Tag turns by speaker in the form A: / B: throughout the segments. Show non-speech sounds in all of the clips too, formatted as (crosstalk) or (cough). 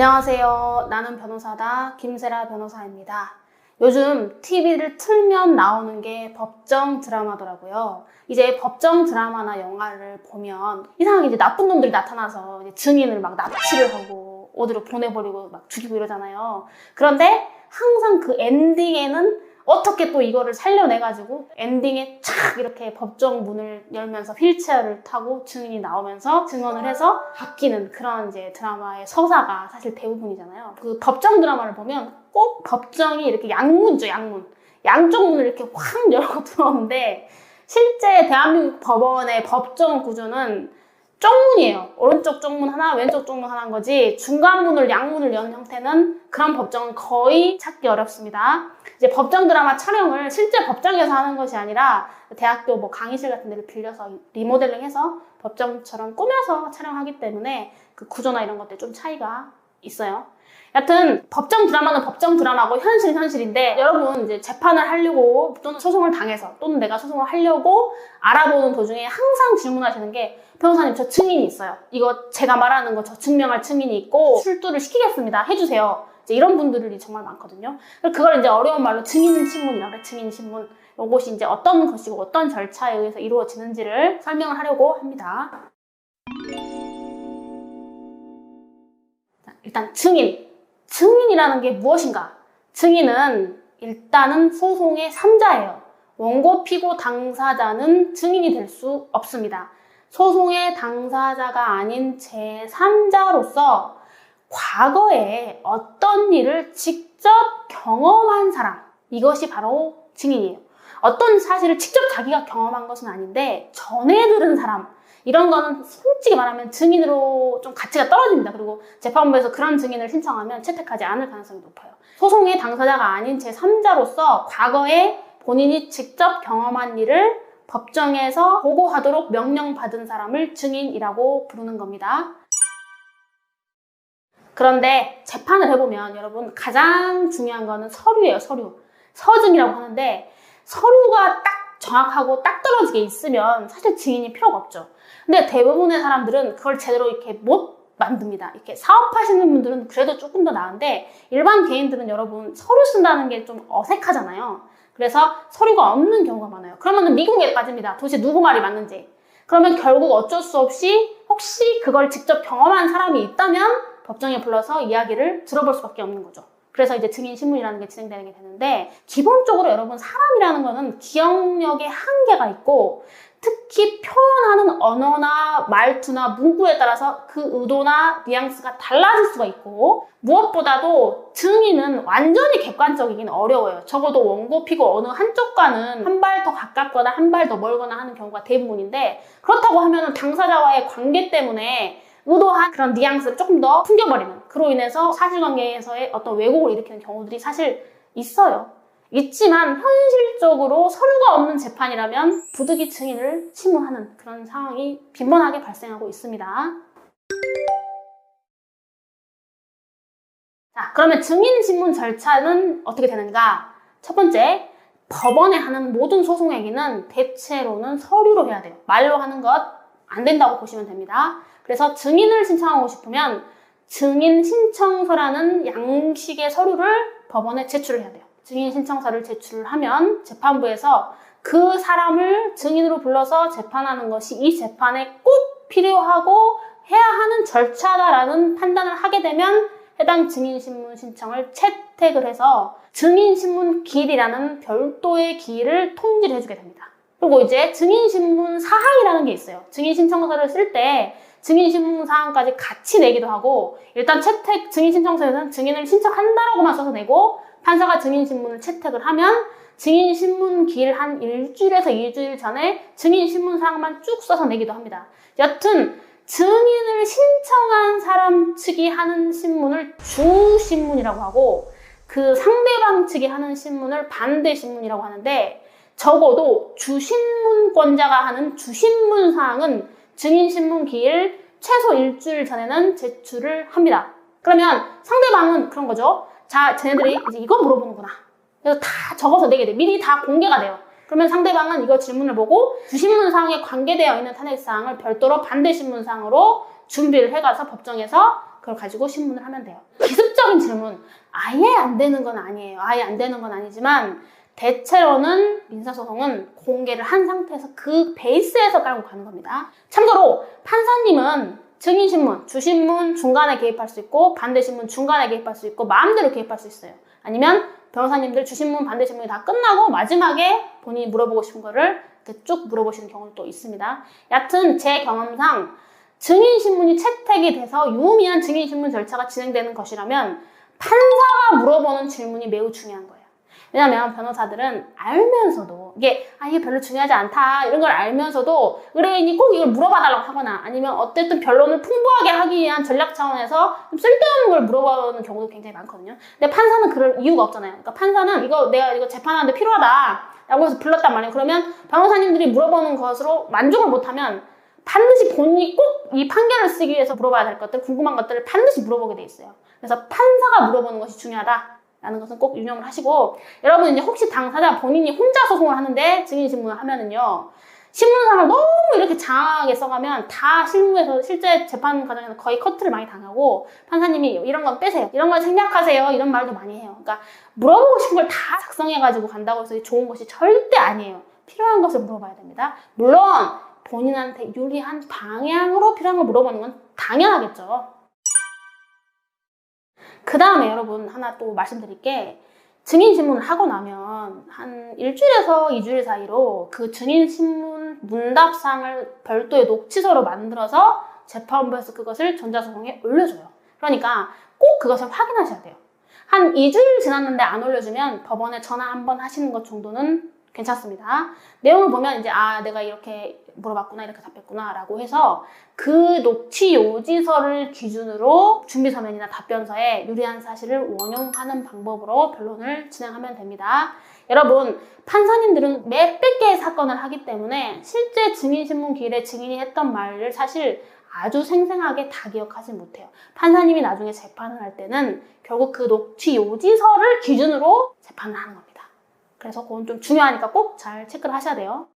A: 안녕하세요. 나는 변호사다. 김세라 변호사입니다. 요즘 TV를 틀면 나오는 게 법정 드라마더라고요. 이제 법정 드라마나 영화를 보면 이상하게 이제 나쁜 놈들이 나타나서 증인을 막 납치를 하고 어디로 보내버리고 막 죽이고 이러잖아요. 그런데 항상 그 엔딩에는 어떻게 또 이거를 살려내가지고 엔딩에 착 이렇게 법정 문을 열면서 휠체어를 타고 증인이 나오면서 증언을 해서 바뀌는 그런 이제 드라마의 서사가 사실 대부분이잖아요. 그 법정 드라마를 보면 꼭 법정이 이렇게 양문죠, 양문. 양쪽 문을 이렇게 확 열고 (laughs) 들어오는데 실제 대한민국 법원의 법정 구조는 쪽문이에요. 오른쪽 쪽문 하나, 왼쪽 쪽문 하나인 거지 중간 문을 양문을 연 형태는 그런 법정은 거의 찾기 어렵습니다. 이제 법정 드라마 촬영을 실제 법정에서 하는 것이 아니라 대학교 뭐 강의실 같은 데를 빌려서 리모델링해서 법정처럼 꾸며서 촬영하기 때문에 그 구조나 이런 것들 좀 차이가 있어요. 여튼 법정 드라마는 법정 드라마고 현실 현실인데 여러분 이제 재판을 하려고 또는 소송을 당해서 또는 내가 소송을 하려고 알아보는 도중에 항상 질문하시는 게 변호사님 저 증인이 있어요. 이거 제가 말하는 거 저 증명할 증인이 있고 출두를 시키겠습니다. 해주세요. 이런 분들이 정말 많거든요. 그걸 이제 어려운 말로 증인 신문이라고. 증인 신문. 이것이 이제 어떤 것이고 어떤 절차에 의해서 이루어지는지를 설명을 하려고 합니다. 일단 증인. 증인이라는 게 무엇인가? 증인은 일단은 소송의 3자예요. 원고, 피고, 당사자는 증인이 될 수 없습니다. 소송의 당사자가 아닌 제3자로서 과거에 어떤 일을 직접 경험한 사람, 이것이 바로 증인이에요. 어떤 사실을 직접 자기가 경험한 것은 아닌데 전해 들은 사람, 이런 거는 솔직히 말하면 증인으로 좀 가치가 떨어집니다. 그리고 재판부에서 그런 증인을 신청하면 채택하지 않을 가능성이 높아요. 소송의 당사자가 아닌 제3자로서 과거에 본인이 직접 경험한 일을 법정에서 보고하도록 명령받은 사람을 증인이라고 부르는 겁니다. 그런데 재판을 해보면 여러분 가장 중요한 거는 서류예요, 서류. 서증이라고 하는데 서류가 딱 정확하고 딱 떨어지게 있으면 사실 증인이 필요가 없죠. 근데 대부분의 사람들은 그걸 제대로 이렇게 못 만듭니다. 이렇게 사업하시는 분들은 그래도 조금 더 나은데 일반 개인들은 여러분 서류 쓴다는 게 좀 어색하잖아요. 그래서 서류가 없는 경우가 많아요. 그러면 미국에 빠집니다. 도대체 누구 말이 맞는지. 그러면 결국 어쩔 수 없이 혹시 그걸 직접 경험한 사람이 있다면 법정에 불러서 이야기를 들어볼 수밖에 없는 거죠. 그래서 이제 증인 신문이라는 게 진행되는 게 되는데 기본적으로 여러분 사람이라는 거는 기억력에 한계가 있고 특히 표현하는 언어나 말투나 문구에 따라서 그 의도나 뉘앙스가 달라질 수가 있고 무엇보다도 증인은 완전히 객관적이긴 어려워요. 적어도 원고 피고 어느 한쪽과는 한 발 더 가깝거나 한 발 더 멀거나 하는 경우가 대부분인데 그렇다고 하면 당사자와의 관계 때문에 의도한 그런 뉘앙스를 조금 더 풍겨버리는 그로 인해서 사실관계에서의 어떤 왜곡을 일으키는 경우들이 사실 있어요. 있지만 현실적으로 서류가 없는 재판이라면 부득이 증인을 신문하는 그런 상황이 빈번하게 발생하고 있습니다. 자, 그러면 증인 신문 절차는 어떻게 되는가? 첫 번째, 법원에 하는 모든 소송 행위는 대체로는 서류로 해야 돼요. 말로 하는 것 안 된다고 보시면 됩니다. 그래서 증인을 신청하고 싶으면 증인 신청서라는 양식의 서류를 법원에 제출을 해야 돼요. 증인 신청서를 제출하면 재판부에서 그 사람을 증인으로 불러서 재판하는 것이 이 재판에 꼭 필요하고 해야 하는 절차다라는 판단을 하게 되면 해당 증인신문 신청을 채택을 해서 증인신문 기일이라는 별도의 기일을 통지를 해주게 됩니다. 그리고 이제 증인신문 사항이라는 게 있어요. 증인신청서를 쓸때 증인신문 사항까지 같이 내기도 하고 일단 채택 증인신청서에서는 증인을 신청한다라고만 써서 내고 판사가 증인신문을 채택을 하면 증인신문 기일 한 일주일에서 이주일 전에 증인신문 사항만 쭉 써서 내기도 합니다. 여튼 증인을 신청한 사람 측이 하는 신문을 주신문이라고 하고 그 상대방 측이 하는 신문을 반대신문이라고 하는데 적어도 주신문권자가 하는 주신문 사항은 증인신문 기일 최소 일주일 전에는 제출을 합니다. 그러면 상대방은 그런 거죠. 자, 쟤네들이 이제 이거 물어보는구나. 그래서 다 적어서 내게 돼. 미리 다 공개가 돼요. 그러면 상대방은 이거 질문을 보고 주신문 사항에 관계되어 있는 탄핵 사항을 별도로 반대 신문 사항으로 준비를 해가서 법정에서 그걸 가지고 신문을 하면 돼요. 기습적인 질문 아예 안 되는 건 아니에요. 아예 안 되는 건 아니지만 대체로는 민사소송은 공개를 한 상태에서 그 베이스에서 깔고 가는 겁니다. 참고로 판사님은 증인신문, 주신문 중간에 개입할 수 있고 반대신문 중간에 개입할 수 있고 마음대로 개입할 수 있어요. 아니면 변호사님들 주신문, 반대신문이 다 끝나고 마지막에 본인이 물어보고 싶은 거를 쭉 물어보시는 경우도 있습니다. 여튼 제 경험상 증인신문이 채택이 돼서 유의미한 증인신문 절차가 진행되는 것이라면 판사가 물어보는 질문이 매우 중요한 거예요. 왜냐면 변호사들은 알면서도 이게 아 이게 별로 중요하지 않다 이런 걸 알면서도 의뢰인이 꼭 이걸 물어봐 달라고 하거나 아니면 어쨌든 변론을 풍부하게 하기 위한 전략 차원에서 좀 쓸데없는 걸 물어보는 경우도 굉장히 많거든요. 근데 판사는 그럴 이유가 없잖아요. 그러니까 판사는 이거 내가 이거 재판하는데 필요하다. 라고 해서 불렀단 말이에요. 그러면 변호사님들이 물어보는 것으로 만족을 못하면 반드시 본인이 꼭 이 판결을 쓰기 위해서 물어봐야 될 것들, 궁금한 것들을 반드시 물어보게 돼 있어요. 그래서 판사가 물어보는 것이 중요하다. 라는 것은 꼭 유념을 하시고 여러분 이제 혹시 당사자 본인이 혼자 소송을 하는데 증인 신문을 하면은요 신문상을 너무 이렇게 장하게 써가면 다 실무에서 실제 재판 과정에서 거의 커트를 많이 당하고 판사님이 이런 건 빼세요 이런 건 생략하세요 이런 말도 많이 해요. 그러니까 물어보고 싶은 걸 다 작성해가지고 간다고 해서 좋은 것이 절대 아니에요. 필요한 것을 물어봐야 됩니다. 물론 본인한테 유리한 방향으로 필요한 걸 물어보는 건 당연하겠죠 그 다음에 여러분 하나 또 말씀드릴 게 증인 신문을 하고 나면 한 일주일에서 이주일 사이로 그 증인 신문 문답상을 별도의 녹취서로 만들어서 재판부에서 그것을 전자소송에 올려줘요. 그러니까 꼭 그것을 확인하셔야 돼요. 한 2주일 지났는데 안 올려주면 법원에 전화 한 번 하시는 것 정도는 괜찮습니다. 내용을 보면 이제 아 내가 이렇게 물어봤구나 이렇게 답했구나라고 해서 그 녹취 요지서를 기준으로 준비 서면이나 답변서에 유리한 사실을 원용하는 방법으로 변론을 진행하면 됩니다. 여러분 판사님들은 몇백 개의 사건을 하기 때문에 실제 증인 신문 기일에 증인이 했던 말을 사실 아주 생생하게 다 기억하지 못해요. 판사님이 나중에 재판을 할 때는 결국 그 녹취 요지서를 기준으로 재판을 하는 겁니다. 그래서 그건 좀 중요하니까 꼭 잘 체크를 하셔야 돼요.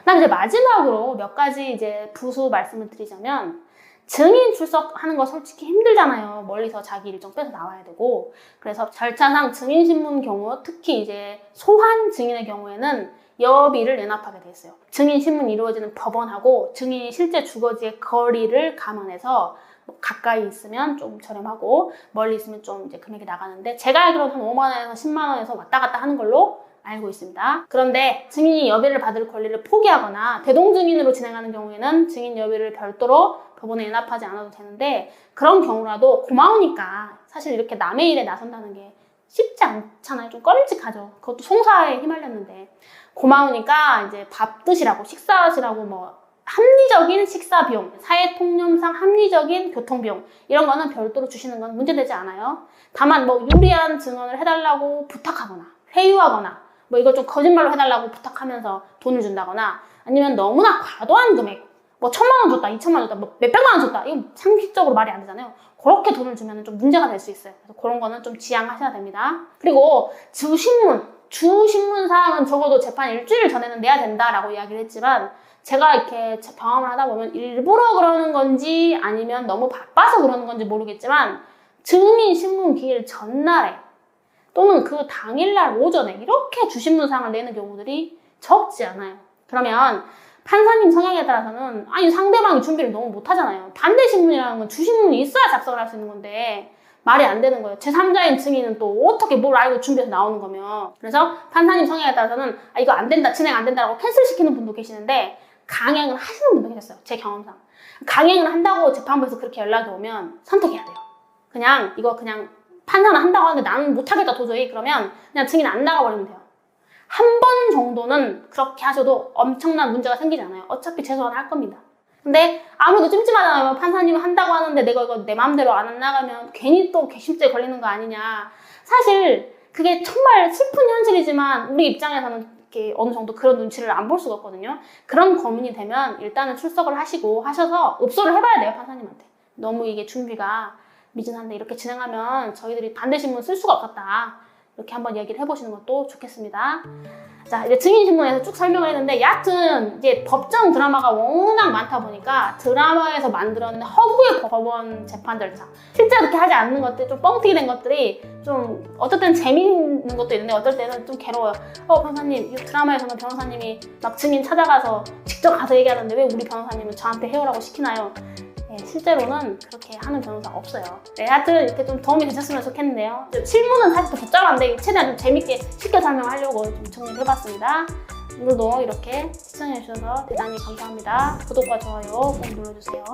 A: 그다음 이제 마지막으로 몇 가지 이제 부수 말씀을 드리자면 증인 출석하는 거 솔직히 힘들잖아요. 멀리서 자기 일정 빼서 나와야 되고. 그래서 절차상 증인 신문 경우, 특히 이제 소환 증인의 경우에는 여비를 연합하게 돼 있어요. 증인 신문이 이루어지는 법원하고 증인이 실제 주거지의 거리를 감안해서 뭐 가까이 있으면 좀 저렴하고 멀리 있으면 좀 이제 금액이 나가는데 제가 알기로는 한 5만 원에서 10만 원에서 왔다 갔다 하는 걸로 알고 있습니다. 그런데 증인이 여비를 받을 권리를 포기하거나 대동증인으로 진행하는 경우에는 증인 여비를 별도로 법원에 연합하지 않아도 되는데 그런 경우라도 고마우니까 사실 이렇게 남의 일에 나선다는 게 쉽지 않잖아요. 좀 꺼림칙하죠. 그것도 송사에 휘말렸는데 고마우니까 이제 밥 드시라고 식사하시라고 뭐 합리적인 식사 비용, 사회 통념상 합리적인 교통 비용 이런 거는 별도로 주시는 건 문제되지 않아요. 다만 뭐 유리한 증언을 해달라고 부탁하거나 회유하거나 뭐 이걸 좀 거짓말로 해달라고 부탁하면서 돈을 준다거나 아니면 너무나 과도한 금액 뭐 천만 원 줬다, 이천만 원 줬다, 뭐 몇백만 원 줬다 이거 상식적으로 말이 안 되잖아요. 그렇게 돈을 주면 좀 문제가 될 수 있어요. 그래서 그런 거는 좀 지양하셔야 됩니다. 그리고 주신문, 주신문 사항은 적어도 재판 일주일 전에는 내야 된다라고 이야기를 했지만 제가 이렇게 경험을 하다 보면 일부러 그러는 건지 아니면 너무 바빠서 그러는 건지 모르겠지만 증인 신문 기일 전날에 또는 그 당일날 오전에 이렇게 주신문상을 내는 경우들이 적지 않아요. 그러면 판사님 성향에 따라서는 아니 상대방이 준비를 너무 못하잖아요. 반대 신문이라는 건 주신문이 있어야 작성을 할 수 있는 건데 말이 안 되는 거예요. 제3자인 증인은 또 어떻게 뭘 알고 준비해서 나오는 거면. 그래서 판사님 성향에 따라서는 아, 이거 안 된다, 진행 안 된다라고 캔슬시키는 분도 계시는데 강행을 하시는 분도 계셨어요. 제 경험상. 강행을 한다고 재판부에서 그렇게 연락이 오면 선택해야 돼요. 그냥 이거 그냥 판사는 한다고 하는데 나는 못하겠다 도저히 그러면 그냥 증인 안 나가버리면 돼요. 한 번 정도는 그렇게 하셔도 엄청난 문제가 생기지 않아요. 어차피 재소환 할 겁니다. 근데 아무래도 찜찜하잖아요. 판사님 한다고 하는데 내가 이거 내 마음대로 안 나가면 괜히 또 괘씸죄 걸리는 거 아니냐. 사실 그게 정말 슬픈 현실이지만 우리 입장에서는 이렇게 어느 정도 그런 눈치를 안 볼 수가 없거든요. 그런 고민이 되면 일단은 출석을 하시고 하셔서 읍소를 해봐야 돼요, 판사님한테. 너무 이게 준비가 미진한데 이렇게 진행하면 저희들이 반대 신문 쓸 수가 없었다. 이렇게 한번 얘기를 해보시는 것도 좋겠습니다. 자, 이제 증인신문에서 쭉 설명을 했는데, 여하튼, 이제 법정 드라마가 워낙 많다 보니까 드라마에서 만들어낸 허구의 법원 재판 절차. 실제로 그렇게 하지 않는 것들, 좀 뻥튀기 된 것들이 좀, 어떨 때는 재미있는 것도 있는데, 어떨 때는 좀 괴로워요. 어, 변호사님, 이 드라마에서는 변호사님이 막 증인 찾아가서 직접 가서 얘기하는데 왜 우리 변호사님은 저한테 해오라고 시키나요? 네, 실제로는 그렇게 하는 변호사 없어요. 네, 하여튼 이렇게 좀 도움이 되셨으면 좋겠는데요. 실무는 사실 좀 복잡한데 최대한 좀 재밌게 쉽게 설명하려고 좀 정리를 해봤습니다. 오늘도 이렇게 시청해주셔서 대단히 감사합니다. 구독과 좋아요 꼭 눌러주세요.